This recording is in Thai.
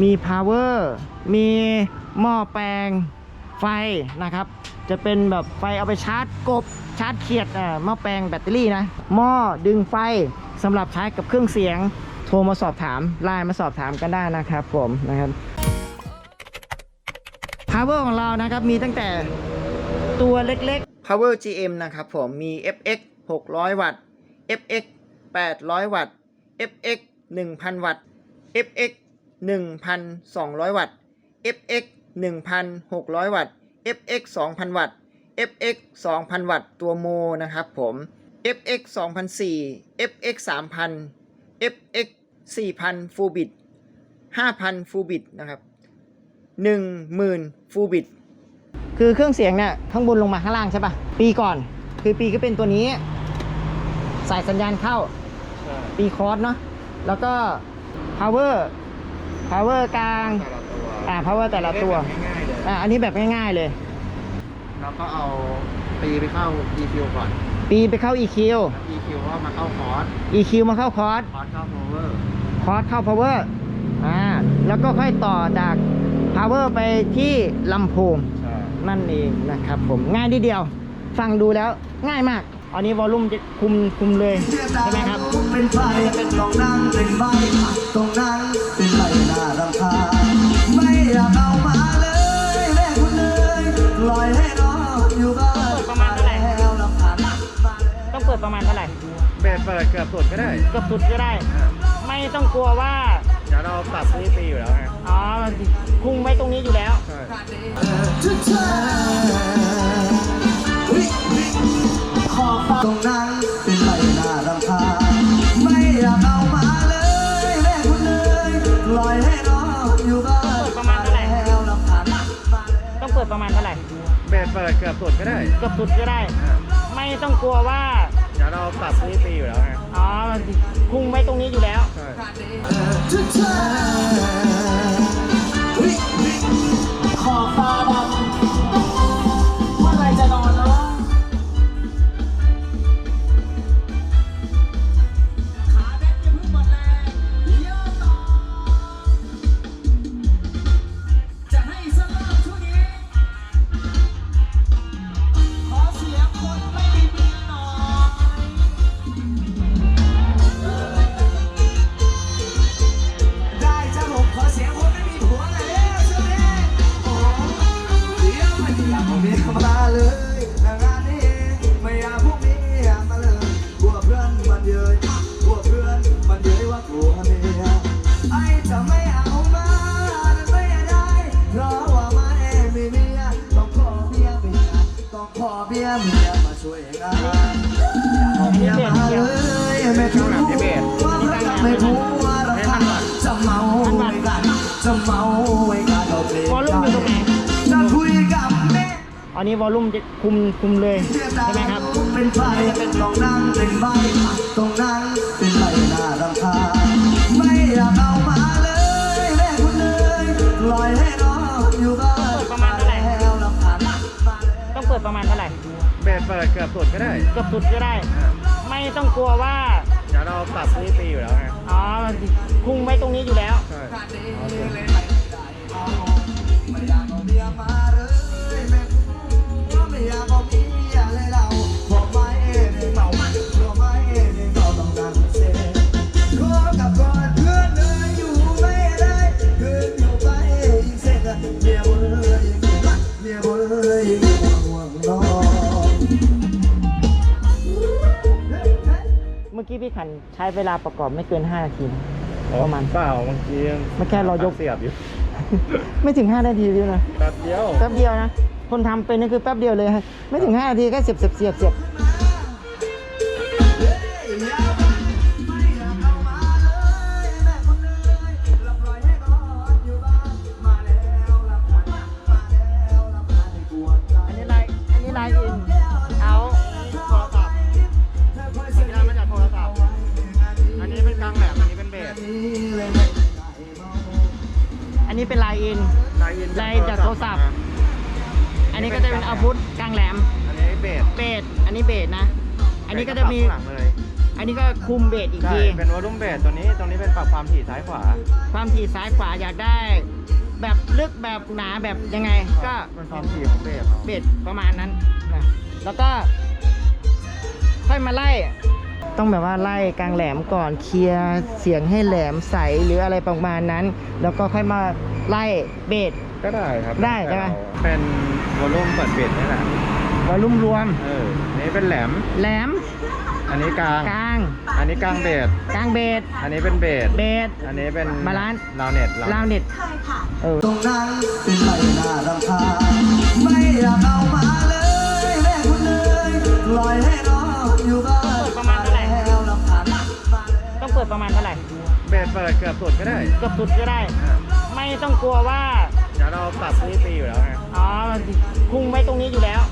มี power มีหม้อแปลงไฟนะครับ จะเป็นแบบไฟเอาไปชาร์จกบชาร์จเขียดอ่าหม้อแปลงแบตเตอรี่นะหม้อดึงไฟสำหรับใช้กับเครื่องเสียง โทรมาสอบถามไลน์มาสอบถามกันได้นะครับผมนะครับ power ของเรานะครับมีตั้งแต่ตัวเล็กๆ power GM นะครับผมมี FX 600 วัตต์ FX 800 วัตต์ FX 1000 วัตต์ FX 1200 วัตต์ FX 1600 วัตต์ FX 2000 วัตต์ FX 2000 วัตต์ตัวโมนะครับผม FX 2004 FX 3000 FX 4000 ฟูบิต 5,000 ฟูบิตนะครับ 10,000 ฟูบิต คือเครื่องเสียงเนี่ยข้างบนลงมาข้างล่างใช่ปะปีก่อน คือปีก็เป็นตัวนี้ สายสัญญาณเข้า ปีคอร์สเนาะแล้วก็ power power กลาง แต่ละตัวอ่า power แต่ละตัวง่ายๆเลย อ่า อันนี้แบบง่ายๆเลย แล้วก็เอาตีไปเข้า EQ ก่อน ปีไปเข้า EQ EQ ก็มาเข้าคอร์ส EQ มาเข้าคอร์ส คอร์สเข้า power คอร์สเข้า power อ่า แล้วก็ค่อยต่อจาก power ไปที่ลำโพง ใช่ นั่นเองนะครับผมง่ายนิดเดียว ฟังดูแล้วง่ายมาก อันนี้วอลลุ่มจะคุมคุมเลยใช่ไหมครับ เป็นไฟเป็นตรงนั้นเป็นใบตรงนั้นเป็นใบหน้ารำคาญไม่อยากเอามาเลยแม่คุณเลยปล่อยให้น้องอยู่บ้านประมาณเท่าไหร่แล้วลำพันมาแล้วต้องเปิดประมาณเท่าไหร่เบสเปิดเกือบสุดก็ได้เกือบสุดก็ได้ ไม่ต้องกลัวว่าเดี๋ยวเราปรับที่ตีอยู่แล้วไงอ๋อคุมไว้ตรงนี้อยู่แล้วใช่ ตรงนั้นเป็นใบหน้ารำคาญไม่อยากเอามาเลยแม่คุณเลยปล่อยให้น้องอยู่บ้านเปิดประมาณเท่าไหร่ แล้วลำพันมาแล้ว ต้องเปิดประมาณเท่าไหร่เบสเปิดเกือบสุดก็ได้เกือบสุดก็ได้ไม่ต้องกลัวว่า เดี๋ยวเราปรับที่ตีอยู่แล้วไงอ๋อคุมไว้ตรงนี้อยู่แล้ว ใช่ทุกเธอขอบฟ้าดำ ช่วยงานอยากเอาเมียมาเลยไม่รู้ว่ามันจะไม่รู้ว่าเราจะเมาไว้กันจะเมาไว้กันเราเปลี่ยนใจจะคุยกับแม่อันนี้วอลลุ่มจะคุมคุมเลยใช่ไหมครับเป็นไฟเป็นตรงนั้นเป็นใบตรงนั้นเป็นใบหน้ารำคาญไม่อยากเอามาเลยแม่คุณเลยปล่อยให้น้องอยู่บ้านเปิดประมาณเท่าไหร่ต้องเปิดประมาณเท่าไหร่ เบสเปิดเกือบสุดก็ได้เกือบสุดก็ได้ไม่ต้องกลัวว่าเดี๋ยวเราปรับที่ตีอยู่แล้วไงอ๋อคุมไว้ตรงนี้อยู่แล้ว ใช่ไม่อยากเอาเมียมาเลยแม่คุณไม่อยากเอาเมียเลยเราบอกไม่ได้เมาบอกไม่ได้ก็ต้องนั่งเซ็นขอกับก่อนเพื่อนเลยอยู่ไม่ได้เพื่อนอยู่ไปยิ่งเซ็นเมียบนเลยยิ่งเซ็นเมียบนเลยยิ่งห่วงน้อง กี้พี่ขันใช้เวลาประกอบไม่เกิน 5 นาทีนะประมาณเปล่าบางทีมันแค่เรายก เสียบอยู่ ไม่ถึง 5 นาทีพี่นะ แป๊บเดียว แป๊บเดียวนะ คนทำเป็นนี่คือแป๊บเดียวเลยฮะไม่ถึง 5 นาทีก็เสียบเสียบเสียบเสียบ นนี้เป็นไลน์อินไลน์อินไลน์จากโทรศัพท์ อันนี้ก็จะเป็นอาวุธกลางแหลม อันนี้เบสเบสอันนี้เบสนะ อันนี้ก็จะมีข้างหลังเลยอันนี้ก็คุมเบสอีกใช่ที เป็นวอลลุ่มเบสตัวนี้ ตรงนี้เป็นปรับความถี่ซ้ายขวา ความถี่ซ้ายขวาอยากได้ แบบลึกแบบหนาแบบยังไง ก็เป็นความถี่ของเบสเบสประมาณนั้นนะแล้วก็ ค่อยมาไล่ต้องแบบว่าไล่กลางแหลมก่อนเคลียร์เสียงให้แหลมใสหรืออะไรประมาณนั้น แล้วก็ค่อยมา ไล่เบส ก็ได้ครับได้ใช่ไหม เป็นวอลลุ่มเปิดเบสนี่แหละวอลลุ่มรวม เอออันนี้เป็นแหลม แหลม อันนี้กลาง กลาง อันนี้กลางเบสกลางเบส อันนี้เป็นเบสเบส อันนี้เป็นบาลานซ์ลาวเน็ตลาวเน็ตเออตรงนั้นเป็นไรน่ารำคาญไม่อยากเอามาเลยแม่คุณเลยปล่อยให้น้องอยู่บ้านเปิดประมาณเท่าไหร่แล้วรำคาญมาแล้วต้องเปิดประมาณเท่าไหร่เบสเปิดเกือบสุดก็ได้ เกือบสุดก็ได้ ไม่ต้องกลัวว่า เดี๋ยวเราปรับที่ตีอยู่แล้วไงอ๋อคุงไว้ตรงนี้อยู่แล้วใช่